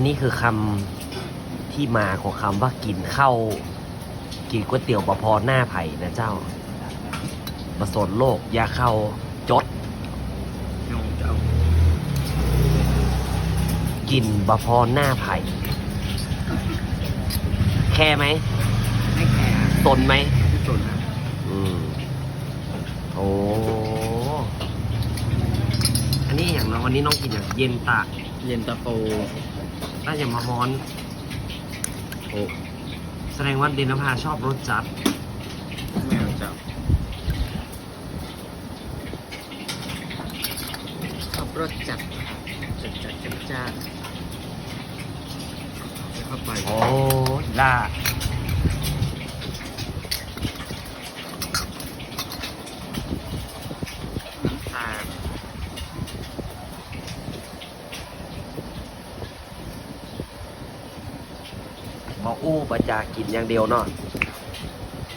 นนี้คือคำที่มาของคำว่ากินข้าวกินก๋วยเตี๋ยวบะพอหน้าไผ่นะเจ้ามาสนโลกอยาเข้าจดน้องเจ้ากินบะพอหน้าไผ่แค่ไหมไม่แคร์สนไหมไม่สนนะอืมโอ้อันนี้อย่างน้องวันนี้น้องกินอย่างเย็นตะเย็นตาโฟ ถ้าอย่างมาฮ้อน โอ้แสดงว่าเดนภาชอบรสจัด ไม่เอาเจ้าขับรถจัดจัดจัดจัดจัดเข้าไป โอ้ล่า น้ำตาล บอกอู้ประจากินอย่างเดียวเนาะ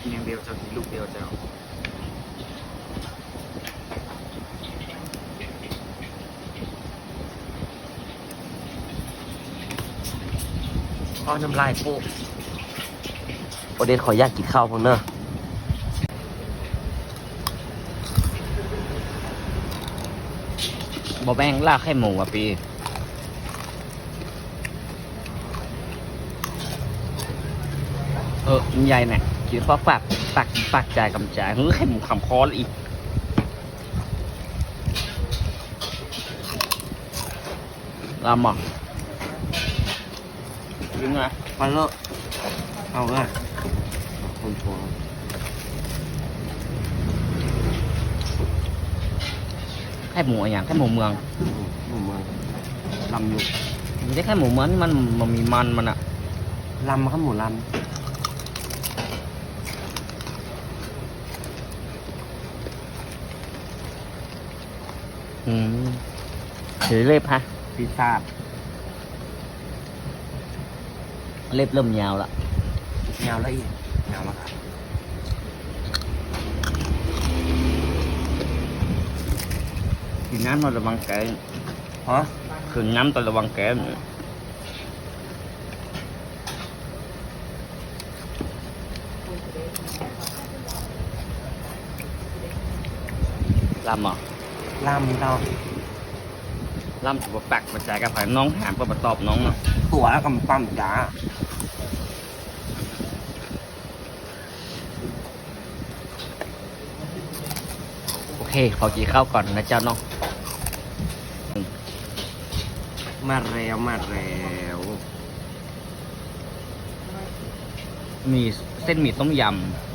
กินอย่างเดียวเจ้ากินลูกเดียวเจ้าอ้อน้ำลายปุ๊โอเดนขออยากกินข้าวพังเนอะบอแบงลากให้หมูอะปี ออมันใหญ่เนี่ยกินฟ้าฝากตักปากจ่ายกำจ่ายเฮ้ยให้หมูขำคอเลยอีกลำอะยิงไงมาเลอะเอาเลยคนชัวร์แค่หมูอะไรอย่างแค่หมูเมืองหมูเมืองลำอยู่ไม่ใช่แค่หมูเมืองนี่มันมันมีมันมันอะลำครับหมูล อืมถือเล็บฮะำพิซซ่าเล็บเริ่มยาวละยาวแล้วอีกยาวแล้วครับกินน้ำตอนระวังแกงฮะคืนน้ำตอนระวังแกงลำเหรอ ลำเราลำตัวปักมาจ่ายกับผายน้องหามก็มาตอบน้องเนาะตัวแล้วกำปั้มจ้าโอเค ขอกินข้าวก่อนนะเจ้าเนาะมาแล้วมาแล้วมีเส้นหมี่ต้มยเจ้าำ